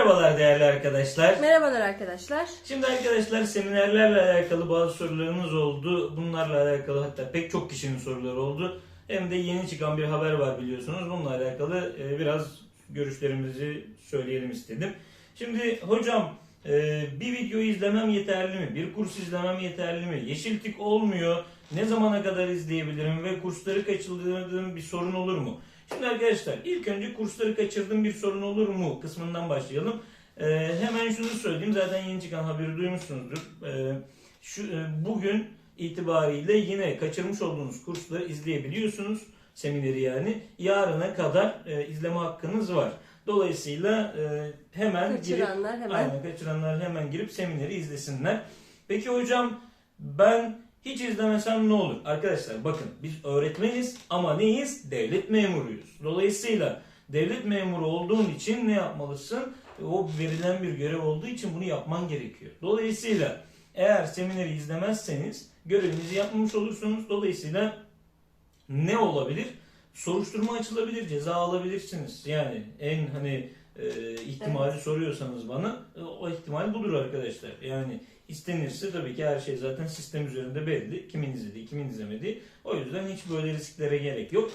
Merhabalar değerli arkadaşlar. Merhabalar arkadaşlar. Şimdi arkadaşlar seminerlerle alakalı bazı sorularımız oldu. Bunlarla alakalı hatta pek çok kişinin soruları oldu. Hem de yeni çıkan bir haber var biliyorsunuz. Bununla alakalı e, biraz görüşlerimizi söyleyelim istedim. Şimdi hocam e, bir video izlemem yeterli mi? Bir kurs izlemem yeterli mi? Yeşil tik olmuyor. Ne zamana kadar izleyebilirim ve kursları kaçırdığım bir sorun olur mu? Şimdi arkadaşlar ilk önce kursları kaçırdığım bir sorun olur mu kısmından başlayalım. Ee, hemen şunu söyleyeyim zaten yeni çıkan haberi duymuşsunuzdur. Ee, şu e, bugün itibariyle yine kaçırmış olduğunuz kursları izleyebiliyorsunuz. Semineri yani. Yarına kadar e, izleme hakkınız var. Dolayısıyla e, hemen girip Kaçıranlar hemen. Aynen kaçıranlar hemen girip semineri izlesinler. Peki hocam ben hiç izlemesem ne olur? Arkadaşlar bakın biz öğretmeniz ama neyiz? Devlet memuruyuz. Dolayısıyla devlet memuru olduğun için ne yapmalısın? O verilen bir görev olduğu için bunu yapman gerekiyor. Dolayısıyla eğer semineri izlemezseniz görevinizi yapmamış olursunuz. Dolayısıyla ne olabilir? Soruşturma açılabilir, ceza alabilirsiniz. Yani en hani e, ihtimali soruyorsanız bana e, o ihtimal budur arkadaşlar. Yani istenirse tabii ki her şey zaten sistem üzerinde belli. Kimin izlediği, kimin izlemediği. O yüzden hiç böyle risklere gerek yok.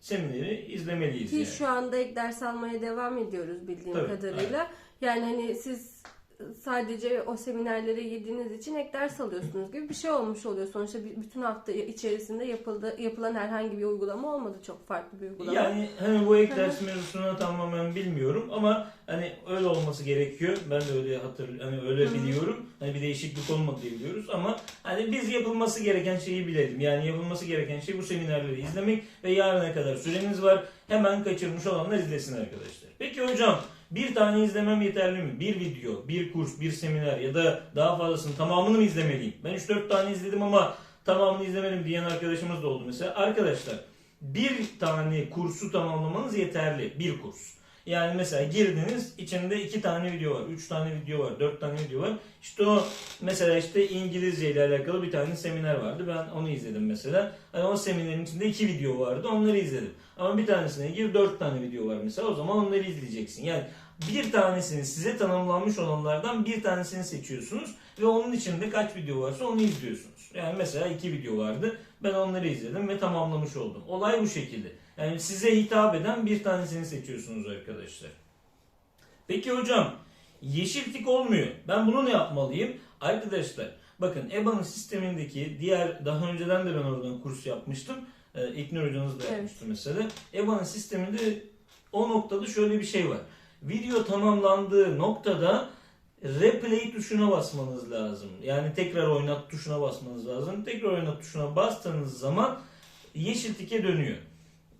Semineri izlemeliyiz Ki yani. şu anda ek ders almaya devam ediyoruz bildiğim Tabii, kadarıyla. Yani hani siz sadece o seminerlere girdiğiniz için ek ders alıyorsunuz gibi bir şey olmuş oluyor. Sonuçta bütün hafta içerisinde yapıldı, yapılan herhangi bir uygulama olmadı. Çok farklı bir uygulama. Yani hani bu ek ders mevzusunu tamamen bilmiyorum ama hani öyle olması gerekiyor. Ben de öyle hatır hani öyle Hı. biliyorum. Hani bir değişiklik olmadı diye biliyoruz ama hani biz yapılması gereken şeyi bilelim. Yani yapılması gereken şey bu seminerleri izlemek ve yarına kadar süreniz var. Hemen kaçırmış olanlar izlesin arkadaşlar. Peki hocam bir tane izlemem yeterli mi? Bir video, bir kurs, bir seminer ya da daha fazlasını tamamını mı izlemeliyim? Ben 3-4 tane izledim ama tamamını izlemedim diyen arkadaşımız da oldu mesela. Arkadaşlar bir tane kursu tamamlamanız yeterli. Bir kurs. Yani mesela girdiniz içinde iki tane video var, üç tane video var, dört tane video var. İşte o mesela işte İngilizce ile alakalı bir tane seminer vardı. Ben onu izledim mesela. Hani o seminerin içinde iki video vardı. Onları izledim. Ama bir tanesine gir dört tane video var mesela. O zaman onları izleyeceksin. Yani bir tanesini size tanımlanmış olanlardan bir tanesini seçiyorsunuz ve onun içinde kaç video varsa onu izliyorsunuz. Yani mesela iki video vardı. Ben onları izledim ve tamamlamış oldum. Olay bu şekilde. Yani size hitap eden bir tanesini seçiyorsunuz arkadaşlar. Peki hocam yeşil tik olmuyor. Ben bunu ne yapmalıyım? Arkadaşlar bakın EBA'nın sistemindeki diğer daha önceden de ben oradan kurs yapmıştım. Ee, İlknur hocanız da Evet. yapmıştı mesela. EBA'nın sisteminde o noktada şöyle bir şey var. Video tamamlandığı noktada replay tuşuna basmanız lazım. Yani tekrar oynat tuşuna basmanız lazım. Tekrar oynat tuşuna bastığınız zaman yeşil tike dönüyor.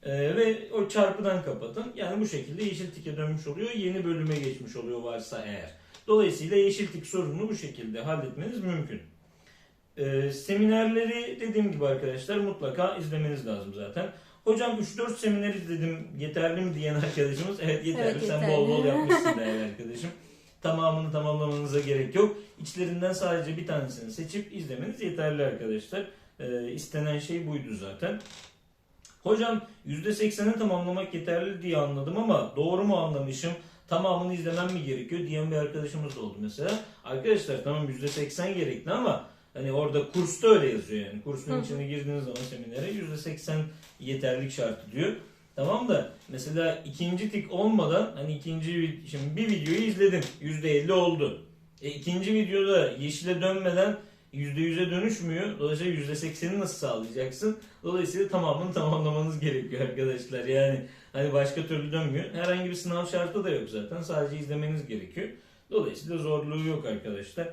Ee, ve o çarpıdan kapatın. Yani bu şekilde yeşil tike dönmüş oluyor. Yeni bölüme geçmiş oluyor varsa eğer. Dolayısıyla yeşil tik sorununu bu şekilde halletmeniz mümkün. Ee, seminerleri dediğim gibi arkadaşlar mutlaka izlemeniz lazım zaten. Hocam 3-4 seminer izledim yeterli mi diyen arkadaşımız evet yeterli. Evet, Sen yeterli. bol bol yapmışsın değerli arkadaşım. Tamamını tamamlamanıza gerek yok. İçlerinden sadece bir tanesini seçip izlemeniz yeterli arkadaşlar. Ee, istenen şey buydu zaten. Hocam %80'i tamamlamak yeterli diye anladım ama doğru mu anlamışım? Tamamını izlemem mi gerekiyor diyen bir arkadaşımız da oldu mesela. Arkadaşlar tamam %80 gerekli ama hani orada kursta öyle yazıyor yani. Kursun Hı içine girdiğiniz zaman seminere %80 yeterlik şartı diyor. Tamam da mesela ikinci tik olmadan hani ikinci şimdi bir videoyu izledin %50 oldu. E, ikinci videoda yeşile dönmeden %100'e dönüşmüyor. Dolayısıyla %80'i nasıl sağlayacaksın? Dolayısıyla tamamını tamamlamanız gerekiyor arkadaşlar. Yani hani başka türlü dönmüyor. Herhangi bir sınav şartı da yok zaten. Sadece izlemeniz gerekiyor. Dolayısıyla zorluğu yok arkadaşlar.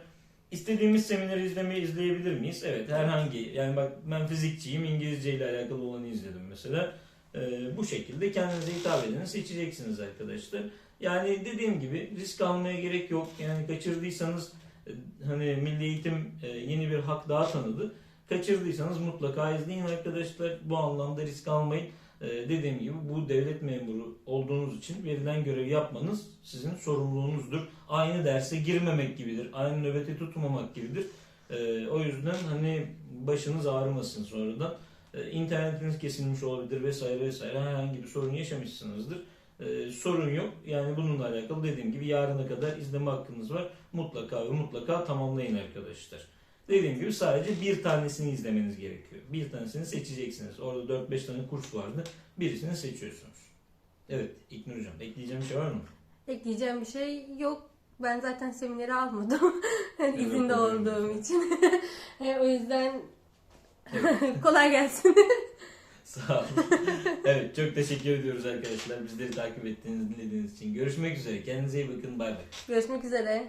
İstediğimiz semineri izlemeyi izleyebilir miyiz? Evet herhangi yani bak ben fizikçiyim İngilizce ile alakalı olanı izledim mesela. Ee, bu şekilde kendinize hitap edeni seçeceksiniz arkadaşlar. Yani dediğim gibi risk almaya gerek yok. Yani kaçırdıysanız e, hani Milli Eğitim e, yeni bir hak daha tanıdı. Kaçırdıysanız mutlaka izleyin arkadaşlar. Bu anlamda risk almayın. Ee, dediğim gibi bu devlet memuru olduğunuz için verilen görevi yapmanız sizin sorumluluğunuzdur. Aynı derse girmemek gibidir. Aynı nöbeti tutmamak gibidir. Ee, o yüzden hani başınız ağrımasın sonradan. Ee, internetiniz kesilmiş olabilir vesaire vesaire herhangi bir sorun yaşamışsınızdır. Sorun yok. Yani bununla alakalı dediğim gibi yarına kadar izleme hakkınız var. Mutlaka ve mutlaka tamamlayın arkadaşlar. Dediğim gibi sadece bir tanesini izlemeniz gerekiyor. Bir tanesini seçeceksiniz. Orada 4-5 tane kurs vardı. Birisini seçiyorsunuz. Evet İknur Hocam ekleyeceğim bir şey var mı? Ekleyeceğim bir şey yok. Ben zaten semineri almadım. Evet, İzinde olduğum için. E, o yüzden kolay gelsin. Sağ olun. evet çok teşekkür ediyoruz arkadaşlar. Bizleri takip ettiğiniz, dinlediğiniz için. Görüşmek üzere. Kendinize iyi bakın. Bay bay. Görüşmek üzere.